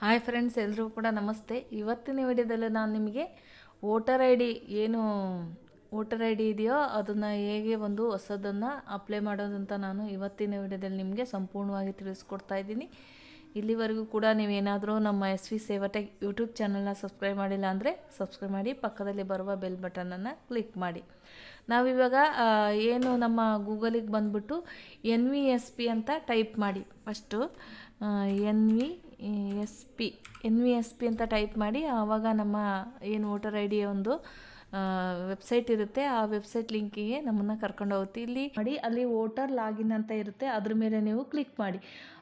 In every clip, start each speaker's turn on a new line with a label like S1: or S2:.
S1: Hi friends ಎಲ್ಲರೂ ಕೂಡ ನಮಸ್ತೆ. ಇವತ್ತಿನ ವಿಡಿಯೋದಲ್ಲಿ ನಾನು ನಿಮಗೆ ವೋಟರ್ ಐ ಡಿ ಏನು ವೋಟರ್ ಐ ಡಿ ಇದೆಯೋ ಅದನ್ನು ಹೇಗೆ ಒಂದು ಹೊಸದನ್ನು ಅಪ್ಲೈ ಮಾಡೋದಂತ ನಾನು ಇವತ್ತಿನ ವಿಡಿಯೋದಲ್ಲಿ ನಿಮಗೆ ಸಂಪೂರ್ಣವಾಗಿ ತಿಳಿಸ್ಕೊಡ್ತಾ ಇದ್ದೀನಿ. ಇಲ್ಲಿವರೆಗೂ ಕೂಡ ನೀವೇನಾದರೂ ನಮ್ಮ ಎಸ್ ವಿ ಸೇವಟೆಕ್ ಯೂಟ್ಯೂಬ್ ಚಾನಲ್ನ ಸಬ್ಸ್ಕ್ರೈಬ್ ಮಾಡಿಲ್ಲ ಅಂದರೆ ಸಬ್ಸ್ಕ್ರೈಬ್ ಮಾಡಿ, ಪಕ್ಕದಲ್ಲಿ ಬರುವ ಬೆಲ್ ಬಟನನ್ನು ಕ್ಲಿಕ್ ಮಾಡಿ. ನಾವಿವಾಗ ಏನು ನಮ್ಮ ಗೂಗಲಿಗೆ ಬಂದುಬಿಟ್ಟು ಎನ್ ವಿ ಎಸ್ ಪಿ ಅಂತ ಟೈಪ್ ಮಾಡಿ. First N V S P N V S P ಅಂತ ಟೈಪ್ ಮಾಡಿ ಆವಾಗ ನಮ್ಮ ಏನು ವೋಟರ್ ಐ ಡಿಯ ಒಂದು ವೆಬ್ಸೈಟ್ ಇರುತ್ತೆ. ಆ ವೆಬ್ಸೈಟ್ ಲಿಂಕಿಗೆ ನಮ್ಮನ್ನು ಕರ್ಕೊಂಡು ಹೋಗುತ್ತೆ ಇಲ್ಲಿ ಮಾಡಿ, ಅಲ್ಲಿ ವೋಟರ್ ಲಾಗಿನ್ ಅಂತ ಇರುತ್ತೆ. ಅದ್ರ ಮೇಲೆ ನೀವು ಕ್ಲಿಕ್ ಮಾಡಿ.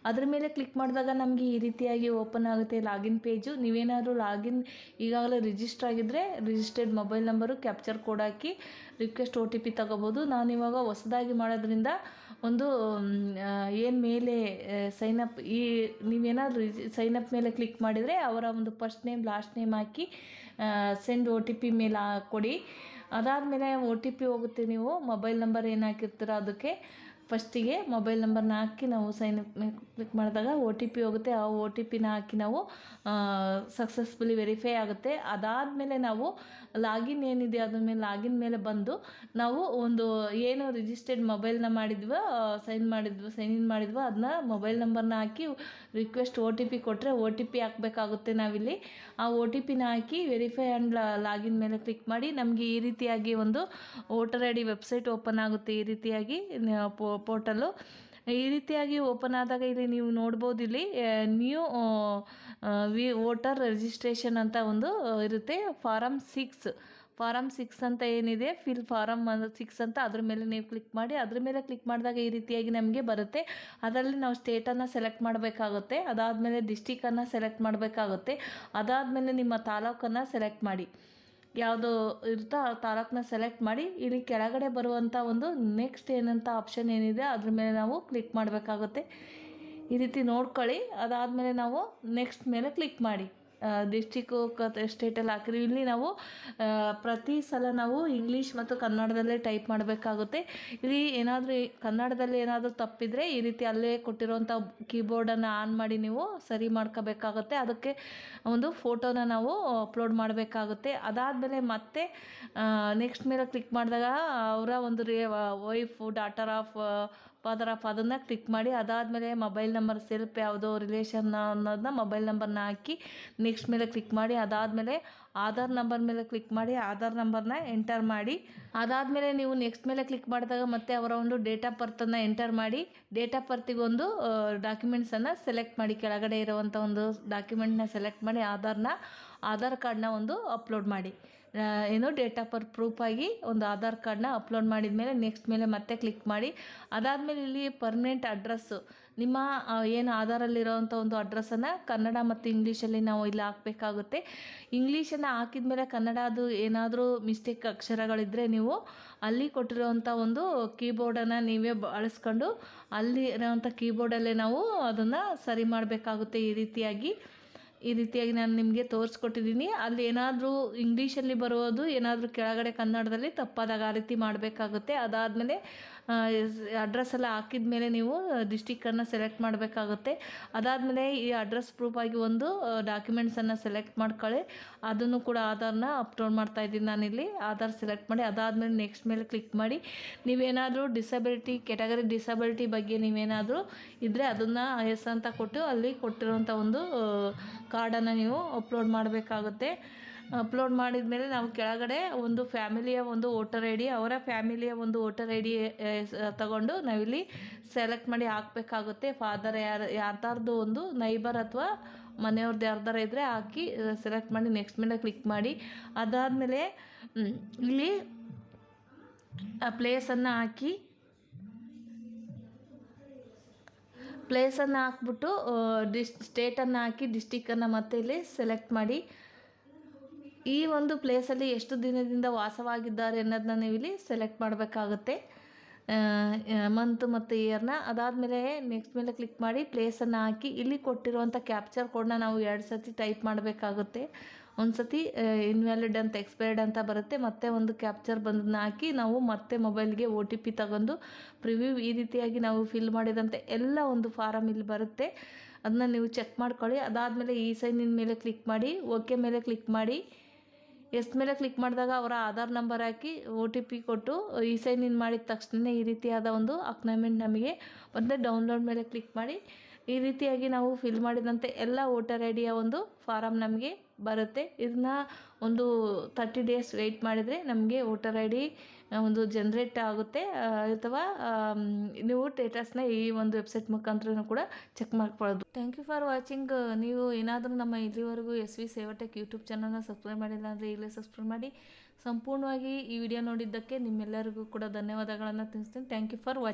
S1: ಅದ್ರ ಮೇಲೆ ಕ್ಲಿಕ್ ಮಾಡಿದಾಗ ನಮಗೆ ಈ ರೀತಿಯಾಗಿ ಓಪನ್ ಆಗುತ್ತೆ ಲಾಗಿನ್ ಪೇಜು ನೀವೇನಾದರೂ ಲಾಗಿನ್ ಈಗಾಗಲೇ ರಿಜಿಸ್ಟರ್ ಆಗಿದ್ದರೆ registered mobile number capture code ಹಾಕಿ ರಿಕ್ವೆಸ್ಟ್ ಒ ಟಿ ಪಿ ತಗೋಬೋದು. ನಾನು ಇವಾಗ ಹೊಸದಾಗಿ ಮಾಡೋದ್ರಿಂದ ಒಂದು ಏನು ಮೇಲೆ ಸೈನ್ ಅಪ್ ಈ, ನೀವೇನಾದರೂ ಸೈನ್ ಅಪ್ ಮೇಲೆ ಕ್ಲಿಕ್ ಮಾಡಿದರೆ ಅವರ ಒಂದು ಫಸ್ಟ್ ನೇಮ್ ಲಾಸ್ಟ್ ನೇಮ್ ಹಾಕಿ ಸೆಂಡ್ ಒ ಟಿ ಪಿ ಮೇಲೆ ಕೊಡಿ ಅದಾದಮೇಲೆ ಒ ಟಿ ಪಿ ಹೋಗುತ್ತೆ ನೀವು ಮೊಬೈಲ್ ನಂಬರ್ ಏನು ಹಾಕಿರ್ತೀರ ಅದಕ್ಕೆ. ಫಸ್ಟಿಗೆ ಮೊಬೈಲ್ ನಂಬರ್ನ ಹಾಕಿ ನಾವು ಸೈನ್ ಅಪ್ ಮೇಲೆ ಕ್ಲಿಕ್ ಮಾಡಿದಾಗ ಒ ಟಿ ಪಿ ಹೋಗುತ್ತೆ. ಆ ಒ ಟಿ ಪಿನ ಹಾಕಿ ನಾವು ಸಕ್ಸಸ್ಫುಲಿ ವೆರಿಫೈ ಆಗುತ್ತೆ. ಅದಾದಮೇಲೆ ನಾವು ಲಾಗಿನ್ ಏನಿದೆ ಅದ್ರ ಮೇಲೆ, ಲಾಗಿನ್ ಮೇಲೆ ಬಂದು ನಾವು ಒಂದು ಏನು ರಿಜಿಸ್ಟರ್ಡ್ ಮೊಬೈಲ್ನ ಮಾಡಿದ್ವೋ ಸೈನ್ ಮಾಡಿದ್ವು, ಸೈನ್ ಇನ್ ಮಾಡಿದ್ವೋ ಅದನ್ನ ಮೊಬೈಲ್ ನಂಬರ್ನ ಹಾಕಿ ರಿಕ್ವೆಸ್ಟ್ ಒ ಟಿ ಪಿ ಕೊಟ್ಟರೆ ಒ ಟಿ ಪಿ ಹಾಕಬೇಕಾಗುತ್ತೆ ನಾವಿಲ್ಲಿ. ಆ ಒ ಟಿ ಪಿನ ಹಾಕಿ ವೆರಿಫೈ ಆ್ಯಂಡ್ ಲಾಗಿನ್ ಮೇಲೆ ಕ್ಲಿಕ್ ಮಾಡಿ ನಮಗೆ ಈ ರೀತಿಯಾಗಿ ಒಂದು voter I D website open ಆಗುತ್ತೆ. ಈ ರೀತಿಯಾಗಿ ಪೋರ್ಟಲ್ಲು ಈ ರೀತಿಯಾಗಿ ಓಪನ್ ಆದಾಗ ಇಲ್ಲಿ ನೀವು ನೋಡ್ಬೋದು ಇಲ್ಲಿ ನ್ಯೂ ವಿ ವೋಟರ್ ರಿಜಿಸ್ಟ್ರೇಷನ್ ಅಂತ ಒಂದು ಇರುತ್ತೆ. ಫಾರಮ್ ಸಿಕ್ಸ್ ಫಾರಮ್ ಸಿಕ್ಸ್ ಅಂತ ಏನಿದೆ? ಫಿಲ್ ಫಾರಮ್ ಸಿಕ್ಸ್ ಅಂತ ಅದ್ರ ಮೇಲೆ ನೀವು ಕ್ಲಿಕ್ ಮಾಡಿ, ಅದ್ರ ಮೇಲೆ ಕ್ಲಿಕ್ ಮಾಡಿದಾಗ ಈ ರೀತಿಯಾಗಿ ನಮಗೆ ಬರುತ್ತೆ. ಅದರಲ್ಲಿ ನಾವು ಸ್ಟೇಟನ್ನು ಸೆಲೆಕ್ಟ್ ಮಾಡಬೇಕಾಗುತ್ತೆ. ಅದಾದಮೇಲೆ ಡಿಸ್ಟಿಕನ್ನು ಸೆಲೆಕ್ಟ್ ಮಾಡಬೇಕಾಗುತ್ತೆ. ಅದಾದಮೇಲೆ ನಿಮ್ಮ ತಾಲೂಕನ್ನು ಸೆಲೆಕ್ಟ್ ಮಾಡಿ. ಯಾವುದು ಇರುತ್ತೋ ಆ ತಾಲೂಕನ್ನ ಸೆಲೆಕ್ಟ್ ಮಾಡಿ ಇಲ್ಲಿ ಕೆಳಗಡೆ ಬರುವಂಥ ಒಂದು ನೆಕ್ಸ್ಟ್ ಏನಂತ ಆಪ್ಷನ್ ಏನಿದೆ ಅದ್ರ ಮೇಲೆ ನಾವು ಕ್ಲಿಕ್ ಮಾಡಬೇಕಾಗುತ್ತೆ. ಈ ರೀತಿ ನೋಡ್ಕೊಳ್ಳಿ. ಅದಾದಮೇಲೆ ನಾವು ನೆಕ್ಸ್ಟ್ ಮೇಲೆ ಕ್ಲಿಕ್ ಮಾಡಿ. ಡಿಸ್ಟಿಕ್ಕು ಸ್ಟೇಟಲ್ಲಿ ಹಾಕಿರಿ ಇಲ್ಲಿ ನಾವು ಪ್ರತಿ ಸಲ ನಾವು ಇಂಗ್ಲೀಷ್ ಮತ್ತು ಕನ್ನಡದಲ್ಲೇ ಟೈಪ್ ಮಾಡಬೇಕಾಗುತ್ತೆ. ಇಲ್ಲಿ ಏನಾದರೂ ಕನ್ನಡದಲ್ಲಿ ಏನಾದರೂ ತಪ್ಪಿದರೆ ಈ ರೀತಿ ಅಲ್ಲೇ ಕೊಟ್ಟಿರುವಂಥ ಕೀಬೋರ್ಡನ್ನು ಆನ್ ಮಾಡಿ ನೀವು ಸರಿ ಮಾಡ್ಕೋಬೇಕಾಗುತ್ತೆ. ಅದಕ್ಕೆ ಒಂದು ಫೋಟೋನ ನಾವು ಅಪ್ಲೋಡ್ ಮಾಡಬೇಕಾಗುತ್ತೆ. ಅದಾದಮೇಲೆ ಮತ್ತೆ ನೆಕ್ಸ್ಟ್ ಮೇಲೆ ಕ್ಲಿಕ್ ಮಾಡಿದಾಗ ಅವರ ಒಂದು ರೇ wife daughter of father of ಅದನ್ನು ಕ್ಲಿಕ್ ಮಾಡಿ, ಅದಾದಮೇಲೆ ಮೊಬೈಲ್ ನಂಬರ್ ಸೆಲ್ಫ್ ಯಾವುದೋ ರಿಲೇಷನ್ ಅನ್ನೋದನ್ನ ಮೊಬೈಲ್ ನಂಬರ್ನ ಹಾಕಿ ನೆಕ್ಸ್ಟ್ ಮೇಲೆ ಕ್ಲಿಕ್ ಮಾಡಿ, ಅದಾದಮೇಲೆ ಆಧಾರ್ ನಂಬರ್ ಮೇಲೆ ಕ್ಲಿಕ್ ಮಾಡಿ, ಆಧಾರ್ ನಂಬರ್ನ ಎಂಟರ್ ಮಾಡಿ. ಅದಾದಮೇಲೆ ನೀವು ನೆಕ್ಸ್ಟ್ ಮೇಲೆ ಕ್ಲಿಕ್ ಮಾಡಿದಾಗ ಮತ್ತೆ ಅವರ ಒಂದು ಡೇಟ್ ಆಫ್ ಬರ್ತನ್ನು ಎಂಟರ್ ಮಾಡಿ. ಡೇಟ್ ಆಫ್ ಬರ್ತಿಗೆ ಒಂದು ಡಾಕ್ಯುಮೆಂಟ್ಸನ್ನು ಸೆಲೆಕ್ಟ್ ಮಾಡಿ. ಕೆಳಗಡೆ ಇರುವಂಥ ಒಂದು ಡಾಕ್ಯುಮೆಂಟ್ನ ಸೆಲೆಕ್ಟ್ ಮಾಡಿ ಆಧಾರ್ನ ಆಧಾರ್ ಕಾರ್ಡನ್ನ ಒಂದು ಅಪ್ಲೋಡ್ ಮಾಡಿ. ಏನು ಡೇಟ್ ಆಫ್ ಬರ್ತ್ ಪ್ರೂಫಾಗಿ ಒಂದು ಆಧಾರ್ ಕಾರ್ಡ್ನ ಅಪ್ಲೋಡ್ ಮಾಡಿದ ಮೇಲೆ ನೆಕ್ಸ್ಟ್ ಮೇಲೆ ಮತ್ತೆ ಕ್ಲಿಕ್ ಮಾಡಿ. ಅದಾದಮೇಲೆ ಇಲ್ಲಿ ಪರ್ಮನೆಂಟ್ ಅಡ್ರೆಸ್ಸು ನಿಮ್ಮ ಏನು ಆಧಾರಲ್ಲಿರೋವಂಥ ಒಂದು ಅಡ್ರೆಸ್ಸನ್ನು ಕನ್ನಡ ಮತ್ತು ಇಂಗ್ಲೀಷಲ್ಲಿ ನಾವು ಇಲ್ಲಿ ಹಾಕಬೇಕಾಗುತ್ತೆ. ಇಂಗ್ಲೀಷನ್ನು ಹಾಕಿದ ಮೇಲೆ ಕನ್ನಡ ಅದು ಏನಾದರೂ ಮಿಸ್ಟೇಕ್ ಅಕ್ಷರಗಳಿದ್ದರೆ ನೀವು ಅಲ್ಲಿ ಕೊಟ್ಟಿರೋವಂಥ ಒಂದು ಕೀಬೋರ್ಡನ್ನು ನೀವೇ ಬಳಸ್ಕೊಂಡು ಅಲ್ಲಿ ಇರೋವಂಥ ಕೀಬೋರ್ಡಲ್ಲೇ ನಾವು ಅದನ್ನು ಸರಿ ಮಾಡಬೇಕಾಗುತ್ತೆ ಈ ರೀತಿಯಾಗಿ. ಈ ರೀತಿಯಾಗಿ ನಾನು ನಿಮಗೆ ತೋರಿಸ್ಕೊಟ್ಟಿದ್ದೀನಿ. ಅಲ್ಲಿ ಏನಾದರೂ ಇಂಗ್ಲೀಷಲ್ಲಿ ಬರೋದು, ಏನಾದರೂ ಕೆಳಗಡೆ ಕನ್ನಡದಲ್ಲಿ ತಪ್ಪಾದಾಗ ಆ ರೀತಿ ಮಾಡಬೇಕಾಗುತ್ತೆ. ಅದಾದಮೇಲೆ ಅಡ್ರೆಸ್ ಎಲ್ಲ ಹಾಕಿದ ಮೇಲೆ ನೀವು ಡಿಸ್ಟಿಕ್ಕನ್ನು ಸೆಲೆಕ್ಟ್ ಮಾಡಬೇಕಾಗುತ್ತೆ. ಅದಾದಮೇಲೆ ಈ ಅಡ್ರೆಸ್ ಆಗಿ ಒಂದು ಡಾಕ್ಯುಮೆಂಟ್ಸನ್ನು ಸೆಲೆಕ್ಟ್ ಮಾಡ್ಕೊಳ್ಳಿ. ಅದನ್ನು ಕೂಡ ಆಧಾರ್ನ ಅಪ್ಲೋಡ್ ಮಾಡ್ತಾ ಇದ್ದೀನಿ ನಾನಿಲ್ಲಿ. ಆಧಾರ್ ಸೆಲೆಕ್ಟ್ ಮಾಡಿ, ಅದಾದಮೇಲೆ ನೆಕ್ಸ್ಟ್ ಮೇಲೆ ಕ್ಲಿಕ್ ಮಾಡಿ. ನೀವೇನಾದರೂ ಡಿಸಬಿಲಿಟಿ ಕೆಟಗರಿ ಡಿಸಬಿಲಿಟಿ ಬಗ್ಗೆ ನೀವೇನಾದರೂ ಇದ್ದರೆ ಅದನ್ನು ಎಸ್ ಅಂತ ಕೊಟ್ಟು, ಅಲ್ಲಿ ಕೊಟ್ಟಿರುವಂಥ ಒಂದು ಕಾರ್ಡನ್ನು ನೀವು ಅಪ್ಲೋಡ್ ಮಾಡಬೇಕಾಗುತ್ತೆ. ಅಪ್ಲೋಡ್ ಮಾಡಿದ ಮೇಲೆ ನಾವು ಕೆಳಗಡೆ ಒಂದು ಫ್ಯಾಮಿಲಿಯ ಒಂದು ವೋಟರ್ ಐ ಡಿ, ಅವರ ಫ್ಯಾಮಿಲಿಯ ಒಂದು ವೋಟರ್ ಐ ಡಿ ತಗೊಂಡು ನಾವಿಲ್ಲಿ ಸೆಲೆಕ್ಟ್ ಮಾಡಿ ಹಾಕಬೇಕಾಗುತ್ತೆ. ಫಾದರ್ ಯಾರು, ಯಾರ್ದಾರ್ದು ಒಂದು ನೈಬರ್ ಅಥವಾ ಮನೆಯವ್ರದ್ದು ಯಾರ್ದಾರ ಇದ್ದರೆ ಹಾಕಿ ಸೆಲೆಕ್ಟ್ ಮಾಡಿ ನೆಕ್ಸ್ಟ್ ಮೇಲೆ ಕ್ಲಿಕ್ ಮಾಡಿ. ಅದಾದಮೇಲೆ ಇಲ್ಲಿ ಪ್ಲೇಸನ್ನು ಹಾಕಿ, ಪ್ಲೇಸನ್ನು ಹಾಕ್ಬಿಟ್ಟು ಡಿಸ್, ಸ್ಟೇಟನ್ನು ಹಾಕಿ, ಡಿಸ್ಟಿಕ್ಕನ್ನು ಮತ್ತೆ ಇಲ್ಲಿ ಸೆಲೆಕ್ಟ್ ಮಾಡಿ. ಈ ಒಂದು ಪ್ಲೇಸಲ್ಲಿ ಎಷ್ಟು ದಿನದಿಂದ ವಾಸವಾಗಿದ್ದಾರೆ ಅನ್ನೋದನ್ನ ನೀವು ಇಲ್ಲಿ ಸೆಲೆಕ್ಟ್ ಮಾಡಬೇಕಾಗುತ್ತೆ ಮಂತ್ ಮತ್ತು ಇಯರ್ನ ಅದಾದಮೇಲೆ ನೆಕ್ಸ್ಟ್ ಮೇಲೆ ಕ್ಲಿಕ್ ಮಾಡಿ ಪ್ಲೇಸನ್ನು ಹಾಕಿ ಇಲ್ಲಿ ಕೊಟ್ಟಿರುವಂಥ ಕ್ಯಾಪ್ಚರ್ ಕೋಡ್ನ ನಾವು ಎರಡು ಸತಿ ಟೈಪ್ ಮಾಡಬೇಕಾಗುತ್ತೆ. ಒಂದು ಸತಿ ಇನ್ವ್ಯಾಲಿಡ್ ಅಂತ ಎಕ್ಸ್ಪೈರ್ಡ್ ಅಂತ ಬರುತ್ತೆ. ಮತ್ತೆ ಒಂದು ಕ್ಯಾಪ್ಚರ್ ಬಂದನ್ನ ಹಾಕಿ ನಾವು ಮತ್ತೆ ಮೊಬೈಲ್ಗೆ ಒ ಟಿ ಪಿ ತಗೊಂಡು ಪ್ರಿವ್ಯೂ ಈ ರೀತಿಯಾಗಿ ನಾವು ಫಿಲ್ ಮಾಡಿದಂಥ ಎಲ್ಲ ಒಂದು ಫಾರಮ್ ಇಲ್ಲಿ ಬರುತ್ತೆ. ಅದನ್ನ ನೀವು ಚೆಕ್ ಮಾಡ್ಕೊಳ್ಳಿ. ಅದಾದಮೇಲೆ ಈ ಸೈನಿನ ಮೇಲೆ ಕ್ಲಿಕ್ ಮಾಡಿ ಓಕೆ ಮೇಲೆ ಕ್ಲಿಕ್ ಮಾಡಿ ಎಸ್ ಮೇಲೆ ಕ್ಲಿಕ್ ಮಾಡಿದಾಗ ಅವರ ಆಧಾರ್ ನಂಬರ್ ಹಾಕಿ ಒ ಟಿ ಪಿ ಕೊಟ್ಟು ಈ ಸೈನ್ ಇನ್ ಮಾಡಿದ ತಕ್ಷಣನೇ ಈ ರೀತಿಯಾದ ಒಂದು ಅಕ್ನಾಮೆಂಟ್ ನಮಗೆ ಮತ್ತು ಡೌನ್ಲೋಡ್ ಮೇಲೆ ಕ್ಲಿಕ್ ಮಾಡಿ ಈ ರೀತಿಯಾಗಿ ನಾವು ಫಿಲ್ ಮಾಡಿದಂತೆ ಎಲ್ಲ ವೋಟರ್ ಐ ಡಿಯ ಒಂದು ಫಾರಮ್ ನಮಗೆ ಬರುತ್ತೆ. ಇದನ್ನ ಒಂದು ತರ್ಟಿ ಡೇಸ್ ವೆಯ್ಟ್ ಮಾಡಿದರೆ ನಮಗೆ ವೋಟರ್ ಐ ಡಿ ಒಂದು ಜನ್ರೇಟ್ ಆಗುತ್ತೆ. ಅಥವಾ ನೀವು ಟೇಟಸ್ನ ಈ ಒಂದು ವೆಬ್ಸೈಟ್ ಮುಖಾಂತರ ಕೂಡ ಚೆಕ್ ಮಾಡ್ಕೊಳ್ಳೋದು. ಥ್ಯಾಂಕ್ ಯು ಫಾರ್ ವಾಚಿಂಗ್ ನೀವು ಏನಾದರೂ ನಮ್ಮ ಇಲ್ಲಿವರೆಗೂ ಎಸ್ ವಿ ಸೇವಟೆಕ್ ಯೂಟ್ಯೂಬ್ ಚಾನಲ್ನ ಸಬ್ಸ್ಕ್ರೈಬ್ ಮಾಡಿಲ್ಲ ಅಂದರೆ ಈಗಲೇ ಸಬ್ಸ್ಕ್ರೈಬ್ ಮಾಡಿ. ಸಂಪೂರ್ಣವಾಗಿ ಈ ವಿಡಿಯೋ ನೋಡಿದ್ದಕ್ಕೆ ನಿಮ್ಮೆಲ್ಲರಿಗೂ ಕೂಡ ಧನ್ಯವಾದಗಳನ್ನು ತಿಳಿಸ್ತೀನಿ. Thank you for watching